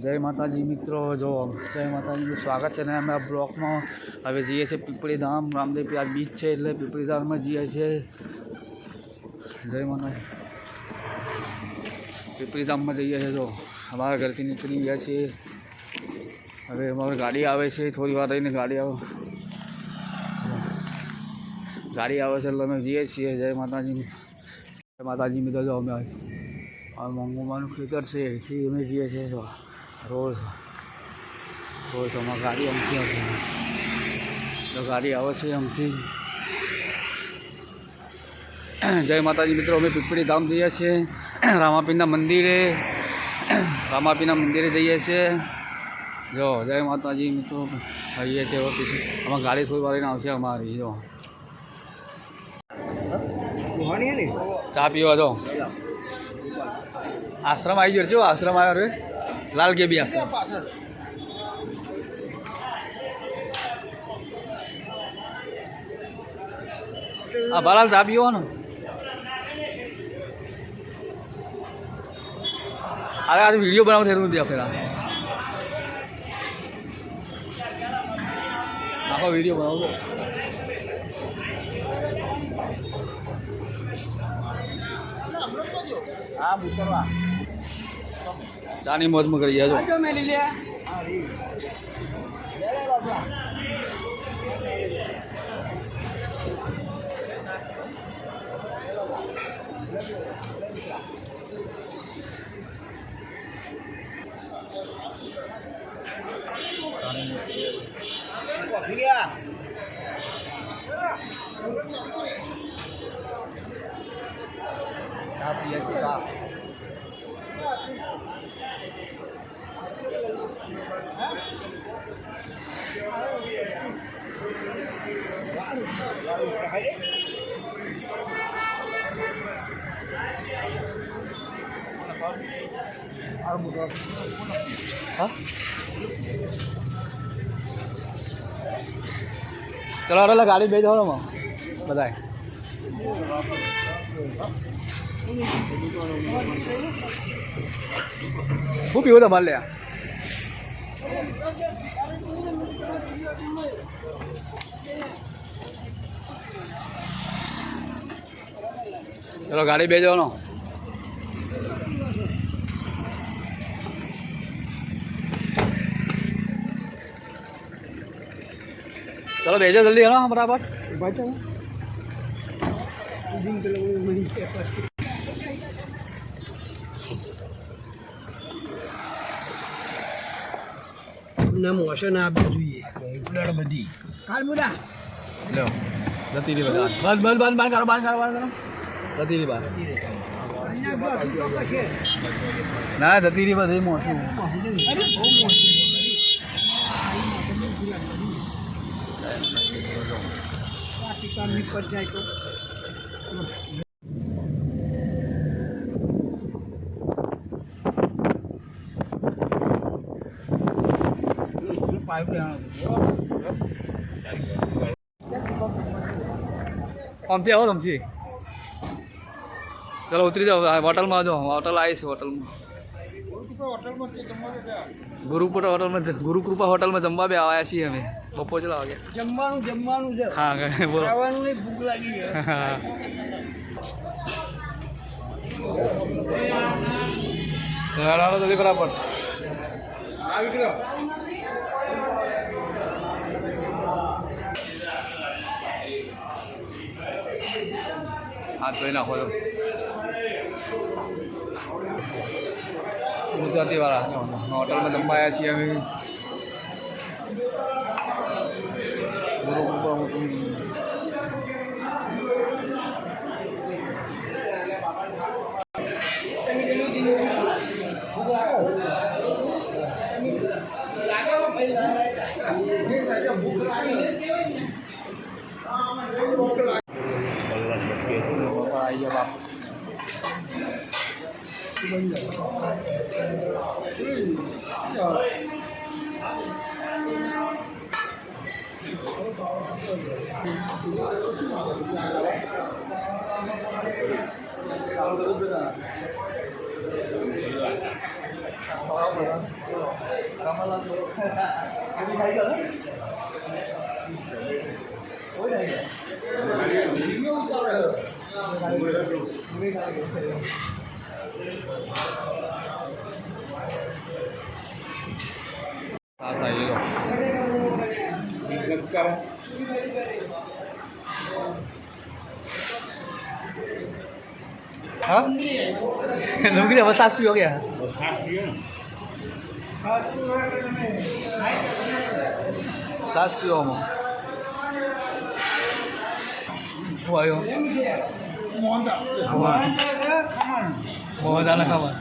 જય માતાજી મિત્રો, જો જય માતાજી સ્વાગત છે ને અમે આ બ્લોકમાં હવે જઈએ છીએ પીપળી ધામ રામદેવ આ બીચ છે એટલે પીપળી ધામમાં જઈએ છીએ. જય માતાજી. પીપળી ધામમાં જઈએ છીએ જો. અમારા ઘરથી નીકળી ગયા છીએ. હવે અમારી ગાડી આવે છે, થોડી વાર રહીને ગાડી આવે. ગાડી આવે છે એટલે અમે જઈએ છીએ. જય માતાજી. જય માતાજી મિત્રો, જો અમે મંગોમાનું ખેતર છે, એથી અમે જઈએ છીએ રોજ રોજ અમારી ગાડી અમથી આવશે તો ગાડી આવે છે અમથી જય માતાજી મિત્રો અમે પીપળી ધામ જઈએ છીએ. રામાપીના મંદિરે રામાપીના મંદિરે જઈએ છીએ. જો જય માતાજી મિત્રો આવીએ છીએ અમારી ગાડી થોડી વાળીને આવશે અમારી જો. ચા પીવા જો. આશ્રમ આવી ગયો છો આશ્રમ આવ્યો રે લાલ કેબી આશ્રમ પાછળ. બાલાલ ચા પીવો ને અરે આજે વીડિયો બનાવો થયેલું નથી આપણે આખો વીડિયો બનાવો. હા મુસલવા ચાની મોજમાં કરી જાજો ચા હા ચલો ગાડી બે જવાનો બધાય. શું પીવું તમારે લે ચલો ગાડી બે જવાનો. ચલો બેજો જલ્દી હેલો બરાબર ના મોશન આપવું જોઈએ. કમ્પ્લેટ બધી. કાલ મુદા લો જતી રહી બધા. બંધ બંધ બંધ બંધ કરો બંધ કરો બંધ કરો. જતી રહી બાર. ના જતી રહી બધી મોટું. આમથી આવો તમથી ચાલો ઉતરી જાઓ. હોટલમાં જો હોટલ આવી છે હોટલમાં. ગુરુકૃપા હોટલમાં ગુરુકૃપા હોટલમાં જમવા બે આવ્યા છીએ અમે. બપોર ચલા વાગે જમવાનું જમવાનું છે હા બોલો. ખાવાનું નહીં ભૂખ લાગી છે. હા જલ્દી બરાબર. હાથ ધોઈ નાખો તો ગુજરાતી વાળા હોટલમાં જમવા આવ્યા છીએ અમે ગુરુકૃપા હોટલ બાપા આવી ગયા બાપ આ થાય લો हाँ लुंगी अब सास भी हो गया સાસ પીવામાં હું આવ્યો મોહનદાના ખાવા.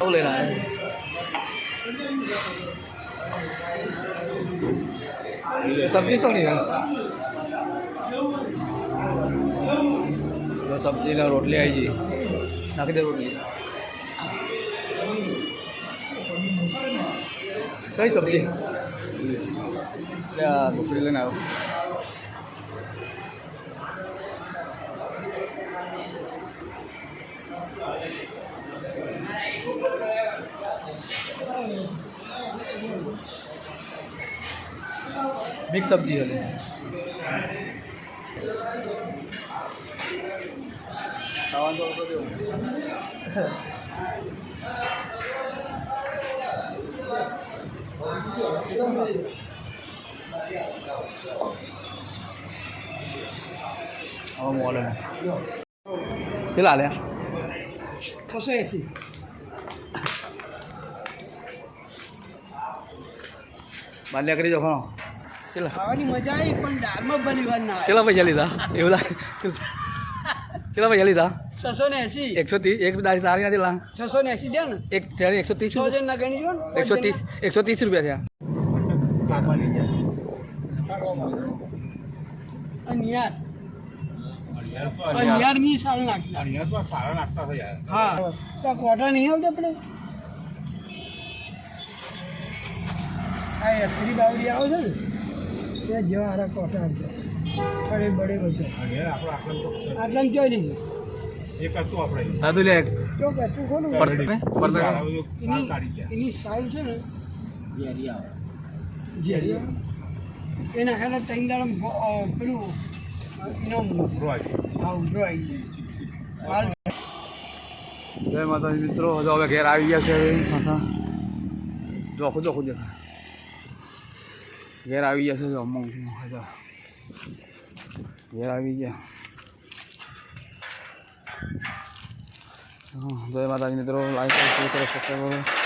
boleh lah. Sop pisang nih roti aja nak ada roti saya sop ya sop pisang nih mix સબ્જી બધું હવે મોડે કેટલા લે છસો એસી. બાલ્યા કરી જો ખરો. કેટલા ખાવાની મજા આવી પણ દાળમાં બની વાર ના કેટલા પૈસા લીધા એવું લાગે. કેટલા પૈસા લીધા છસો ને એસી. એકસો ત્રીસ એક દાડી સારી નથી લા છસો ને એસી ને. એક ત્યારે એકસો ત્રીસ છ જણ ના ગણી જો એકસો ત્રીસ એકસો ત્રીસ રૂપિયા થયા. હા. કોટા નહીં આવડે આપણે? આ એફરી બાવડી આવે છે ને? તે જેવા હારા કોટા આવશે બડે બડે બધે. આટલા જોઈ નહીં એની છે ખાલી ત્રણ દાડા પેલું એનો હા ઉભરો આવી જાય જય માતાજી મિત્રો હવે ઘેર આવી ગયા છે. જોખું જોખું દેખાય ઘેર આવી ગયા છે જો અમુક હજા ઘેર આવી ગયા હા, જય માતાજી મિત્રો લાઈક કરો